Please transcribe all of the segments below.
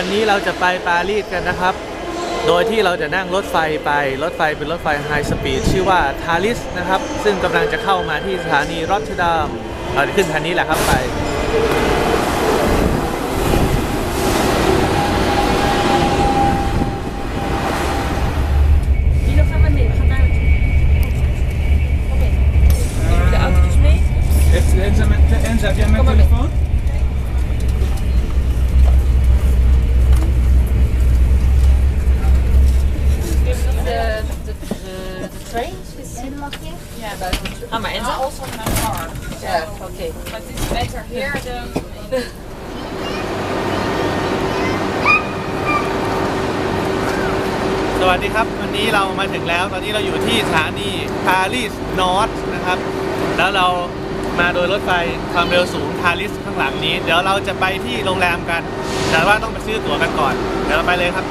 วันนี้เราจะไปปารีสกันนะครับ โดยที่เราจะนั่งรถไฟไป รถไฟเป็นรถไฟไฮสปีดชื่อว่าทาริสนะครับ ซึ่งกำลังจะเข้ามาที่สถานีรอตเทอร์ดัมเราจะขึ้นทางนี้แหละครับไป Die nog gaan we mee. We gaan naar naartoe. Kom mee. Neem je de autootjes mee? Heeft Enza, met, Enza, รีสนอร์ทนะครับ แล้วเรามาโดยรถไฟความเร็วสูงพาริสข้างหลังนี้ เดี๋ยวเราจะไปที่โรงแรมกัน แต่ว่าต้องไปซื้อตั๋วกันก่อน เดี๋ยวเราไปเลยครับ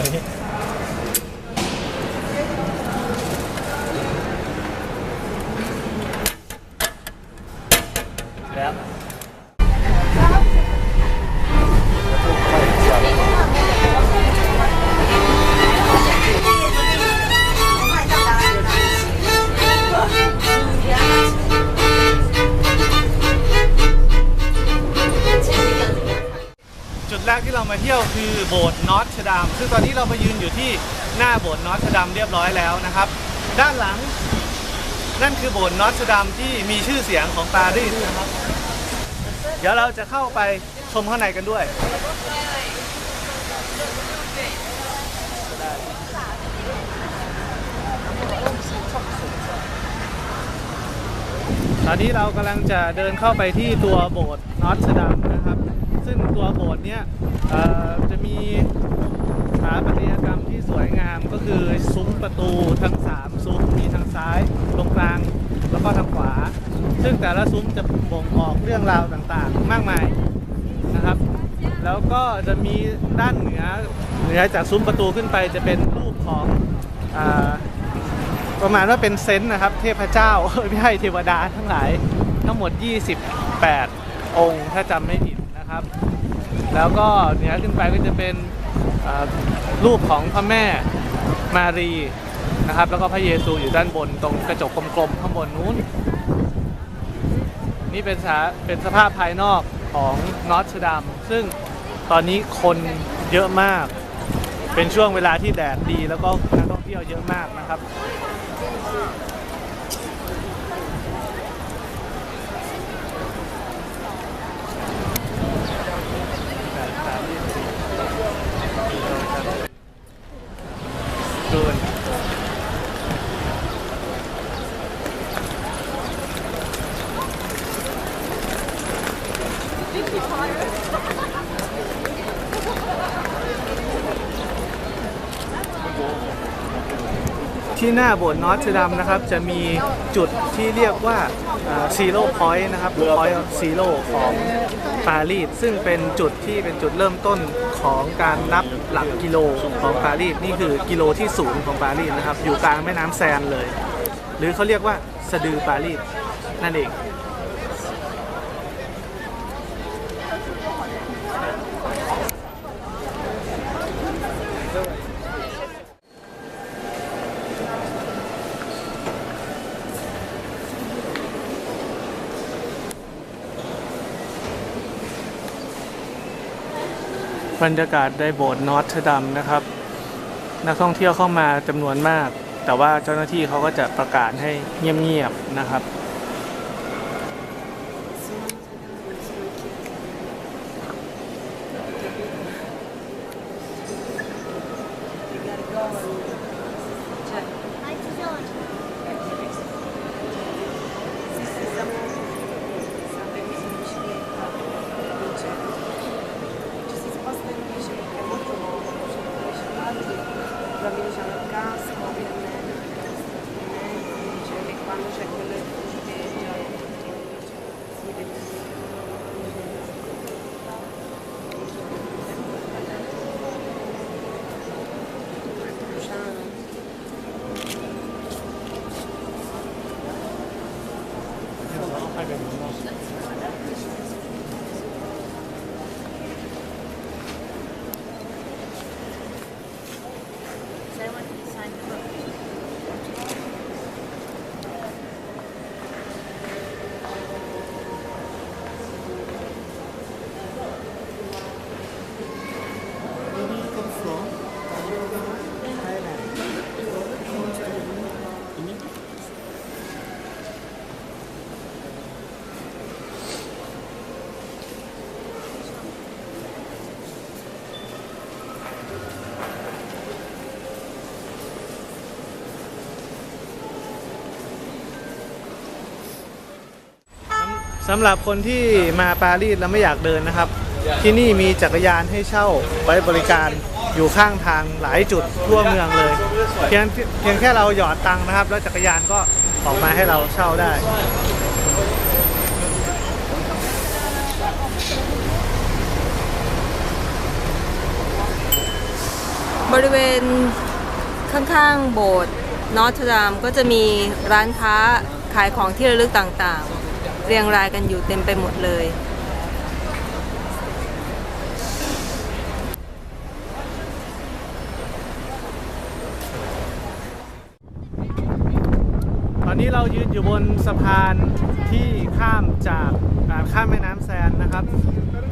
everybody. ดแรกที่เรามาเที่ยวคือโบสถ์นอตเทดัมซึ่งตอนนี้เรามายืนอยู่ที่หน้าโบสถ์นอตเทดัมเรียบร้อยแล้วนะครับ ด้านหลัง นั่นคือโบสถ์นอตเทดัมที่มีชื่อเสียงของปารีสนะครับ เดี๋ยวเราจะเข้าไปชมข้างในกันด้วยตอนนี้เรากำลังจะเดินเข้าไปที่ตัวโบสถ์นอตเทดัมนะครับ ซึ่งตัวโบสถ์เนี้ยจะมีสถาปัตยกรรมที่สวยงามก็คือซุ้มประตูทั้ง 3 ซุ้มมีทางซ้ายตรงกลางแล้วก็ทางขวา ซึ่งแต่ละซุ้มจะบ่งบอกเรื่องราวต่างๆ มากมายนะครับ แล้วก็จะมีด้านเหนือเหนือจากซุ้มประตูขึ้นไปจะเป็นรูปของอประมาณว่าเป็นเซนต์นะครับ เทพเจ้าไม่ใช่เทวดาทั้งหลายทั้งหมด 28 องค์ถ้าจำไม่ผิด แล้วก็เหนือขึ้นไปก็จะเป็นรูปของพระแม่มารีนะครับ แล้วก็พระเยซูอยู่ด้านบนตรงกระจกกลมๆข้างบนนู้น นี่เป็นสาเป็นสภาพภายนอกของนอตดัมซึ่งตอนนี้คนเยอะมาก เป็นช่วงเวลาที่แดดดีแล้วก็นักท่องเที่ยวเยอะมากนะครับ ดูกัน ที่หน้าโบสถ์นอตเทดัมนะครับ จะมีจุดที่เรียกว่าซีโร่พอยต์นะครับพอยต์ซีโร่ของปารีสซึ่งเป็นจุดที่เป็นจุดเริ่มต้นของการนับหลักกิโลของปารีสนี่คือกิโลที่ศูนย์ของปารีสนะครับ อยู่กลางแม่น้ำแซนเลย หรือเขาเรียกว่าสะดือปารีสนั่นเอง บรรยากาศได้โบสถ์นอตเทดัมนะครับ นักท่องเที่ยวเข้ามาจำนวนมาก แต่ว่าเจ้าหน้าที่เขาก็จะประกาศให้เงียบๆนะครับ That's right. สำหรับคนที่มาปารีสแล้วไม่อยากเดินนะครับ ที่นี่มีจักรยานให้เช่าไว้บริการอยู่ข้างทางหลายจุดทั่วเมืองเลย เพียงเพียงแค่เราหยอดตังค์นะครับ แล้วจักรยานก็ออกมาให้เราเช่าได้บริเวณข้างๆโบสถ์นอตรดามก็จะมีร้านค้าขายของที่ระลึกต่างๆ เรียงรายกันอยู่เต็มไปหมดเลย ตอนนี้เรายืนอยู่บนสะพานที่ข้ามจากข้ามแม่น้ำแซนนะครับ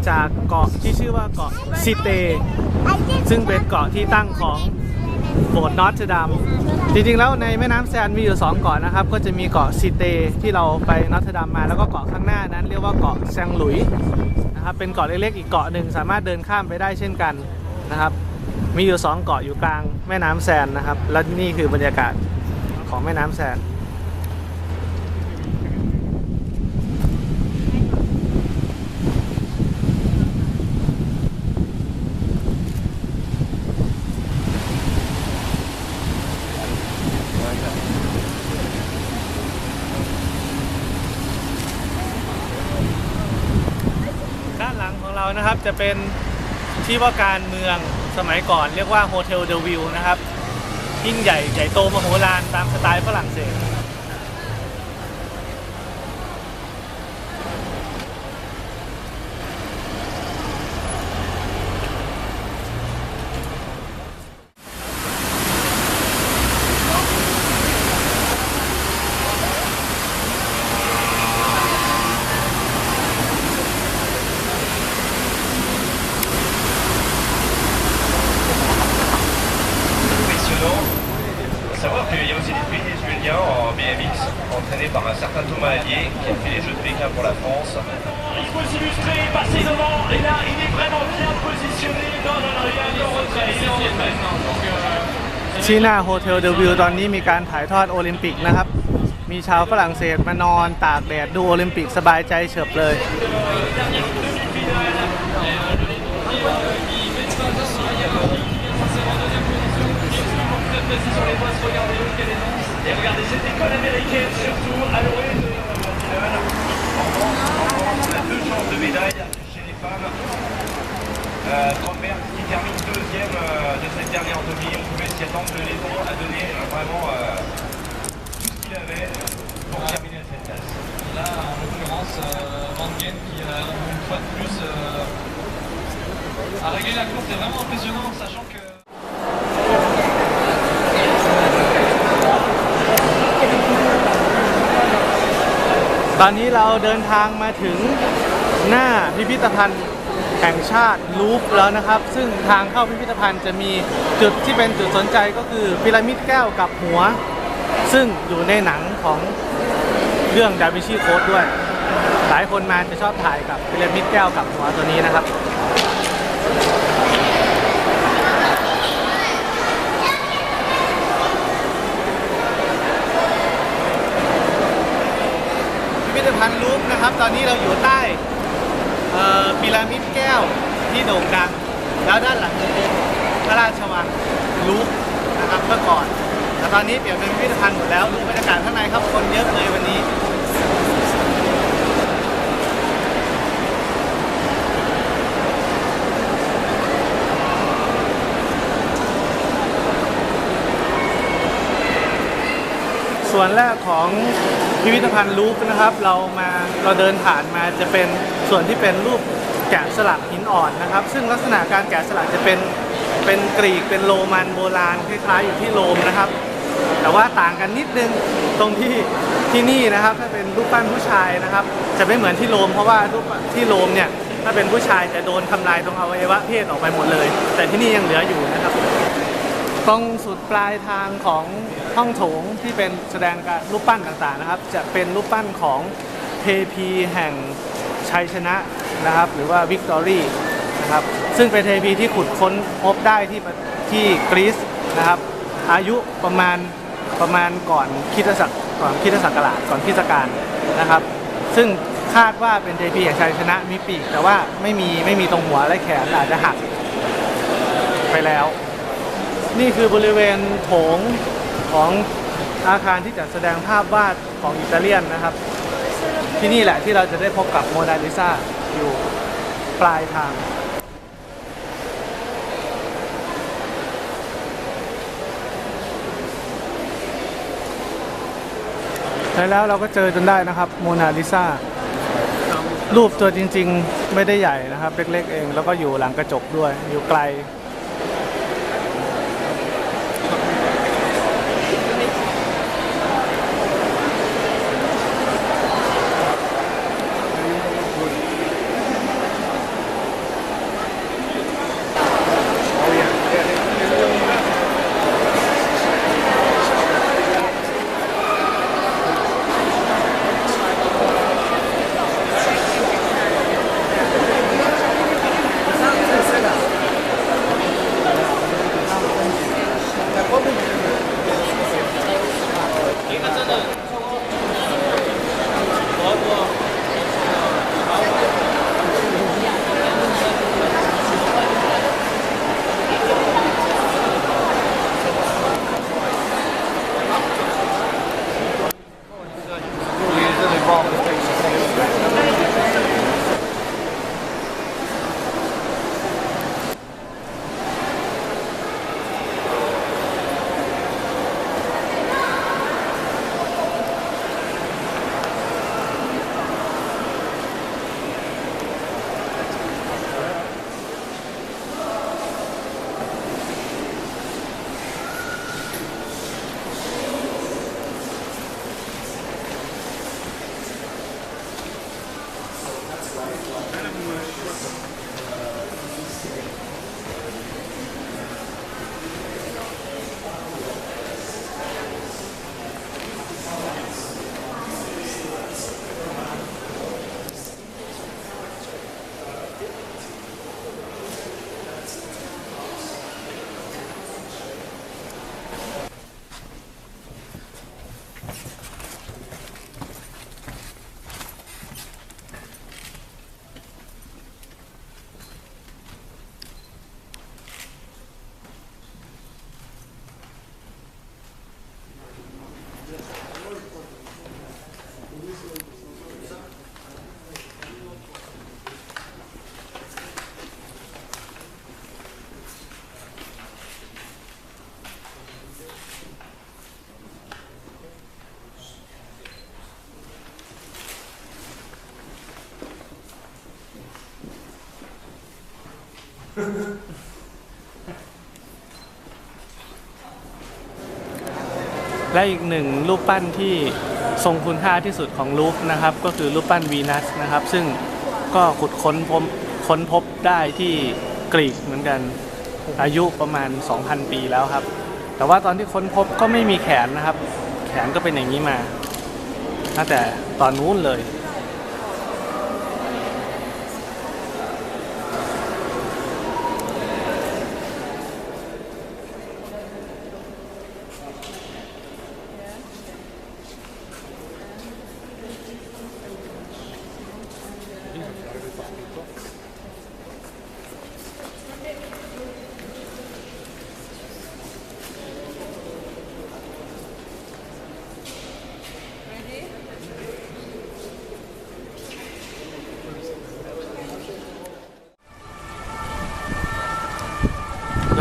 จากเกาะที่ชื่อว่าเกาะซิเต ซึ่งเป็นเกาะที่ตั้งของ โบสถ์นอตเทดัมจริงๆแล้วในแม่น้ำแซนมีอยู่ 2 เกาะนะครับ ก็จะมีเกาะซิเตที่เราไปนอตเทดัมมา แล้วก็เกาะข้างหน้านั้นเรียกว่าเกาะแซงหลุยนะครับเป็นเกาะเล็กๆอีกเกาะหนึ่งสามารถเดินข้ามไปได้เช่นกันนะครับ มีอยู่ 2 เกาะอยู่กลางแม่น้ำแซนนะครับ และนี่คือบรรยากาศของแม่น้ำแซน ด้า นหลังของเรานะครับจะเป็นที่ว่าการเมืองสมัยก่อนเรียกว่าโฮเทลเดวิลนะครับยิ่งใหญ่ใหญ่โตมโหฬารตามสไตล์ฝรั่งเศส ที่หน้าโฮเทลเดอะวิวตอนนี้มีการถ่ายทอดโอลิมปิกนะครับ มีชาวฝรั่งเศสมานอนตากแดดดูโอลิมปิกสบายใจเฉิบเลย Deux genres de médailles chez les femmes. Euh, Tromberg qui termine deuxième euh, de cette dernière demi. On pouvait s'y attendre. Le Letton a donné euh, vraiment euh, tout ce qu'il avait pour terminer cette place. Là, en l'occurrence, euh, Van Gen qui, euh, une fois de plus, euh, a réglé la course. C'est vraiment impressionnant, sachant que. ตอ แห่งชาติลูฟ์แล้วนะครับ ซึ่งทางเข้าพิพิธภัณฑ์จะมีจุดที่เป็นจุดสนใจก็คือพีระมิดแก้วกับหัว ซึ่งอยู่ในหนังของเรื่องดาวินชีโค้ดด้วย หลายคนมาจะชอบถ่ายกับพีระมิดแก้วกับหัวตัวนี้นะครับพิพิธภัณฑ์ลูฟ์นะครับ ตอนนี้เราอยู่ใต้ พีระมิดแก้วที่โด่งดัง แล้วด้านหลังจะเป็นพระราชวังลูฟร์นะครับเมื่อก่อน แต่ตอนนี้เปลี่ยนเป็นพิพิธภัณฑ์หมดแล้วดูบรรยากาศข้างในครับคนเยอะเลยวันนี้ส่วนแรกของพิพิธภัณฑ์ลูฟนะครับ เรามาเราเดินผ่านมาจะเป็น ส่วนที่เป็นรูปแกะสลักหินอ่อนนะครับ ซึ่งลักษณะการแกะสลักจะเป็นเป็นกรีกเป็นโรมันโบราณคล้ายๆอยู่ที่โรมนะครับ แต่ว่าต่างกันนิดนึงตรงที่ที่นี่นะครับ ถ้าเป็นรูปปั้นผู้ชายนะครับ จะไม่เหมือนที่โรมเพราะว่ารูปที่โรมเนี่ยถ้าเป็นผู้ชายจะโดนทำลายตรงอวัยวะเพศออกไปหมดเลย แต่ที่นี่ยังเหลืออยู่นะครับตรงสุดปลายทางของห้องโถงที่เป็นแสดงการรูปปั้นต่างๆนะครับ จะเป็นรูปปั้นของเทพีแห่ง ชัยชนะนะครับ หรือว่าวิกตอรี่นะครับ ซึ่งเป็นเทพีที่ขุดค้นพบได้ที่ที่กรีซนะครับ อายุประมาณประมาณก่อนคิดศักก่อนคิดศักราชก่อนคริสตกาลนะครับ ซึ่งคาดว่าเป็นเทพีแห่งชัยชนะมีปีก แต่ว่าไม่มีไม่มีตรงหัวและแขนอาจจะหักไปแล้ว นี่คือบริเวณโถงของอาคารที่จัดแสดงภาพวาดของอิตาเลียนนะครับ ที่นี่แหละที่เราจะได้พบกับโมนาลิซาอยู่ปลายทางแล้วเราก็เจอจนได้นะครับโมนาลิซารูปตัวจริง ๆ ไม่ได้ใหญ่นะครับ เล็กๆเอง แล้วก็อยู่หลังกระจกด้วยอยู่ไกล Benim bunlar. และอีกหนึ่งรูปปั้นที่ทรงคุณค่าที่สุดของลูฟนะครับ ก็คือรูปปั้นวีนัสนะครับ ซึ่งก็ขุดค้นพบค้นพบได้ที่กรีกเหมือนกันอายุประมาณ 2,000 ปีแล้วครับ แต่ว่าตอนที่ค้นพบก็ไม่มีแขนนะครับ แขนก็เป็นอย่างนี้มาตั้งแต่ตอนนู้นเลย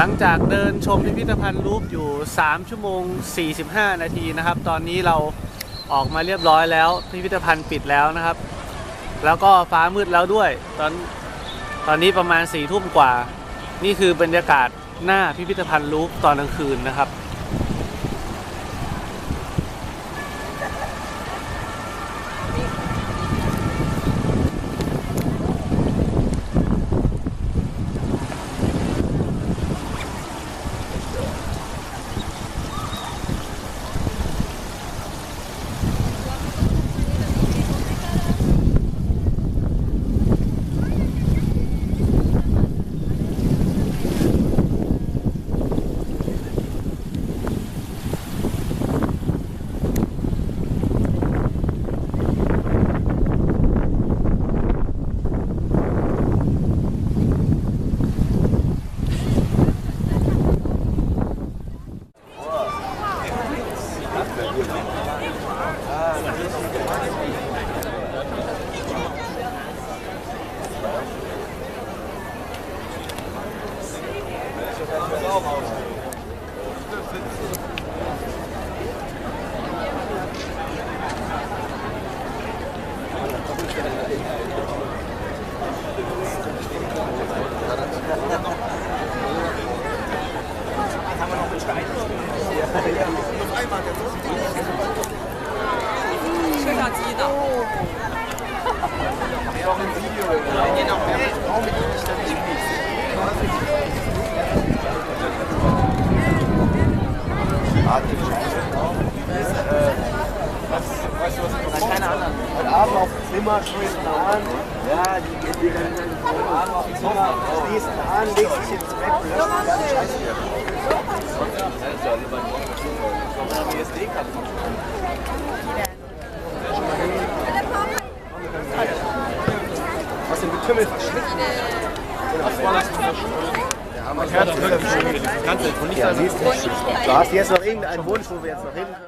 งจากเดินชมพิพิธภัณฑ์รูปอยู่ 3 ชั่วโมง 45 นาทีนะครับ ตอนนี้เราออกมาเรียบร้อยแล้ว พิพิธภัณฑ์ปิดแล้วนะครับ แล้วก็ฟ้ามืดแล้วด้วย ตอนตอนนี้ประมาณ4ี่ทุ่มกว่า นี่คือบรรยากาศหน้าพิพิธภัณฑ์รูปตอนกลางคืนนะครับ elbows. Äh, keine anderen. Heute Abend auf dem Zimmer schmeißt du an. Ja, die Heute Abend auf dem Zimmer schließt du an, legst dich ins Bett, löscht die ganze Scheiße wieder. Was den Getümmel verschwindet. Und auf Vorlass verschwindet mein Herz ist. Ja, siehst du. Du hast jetzt noch irgendeinen Wunsch, wo wir jetzt noch hin.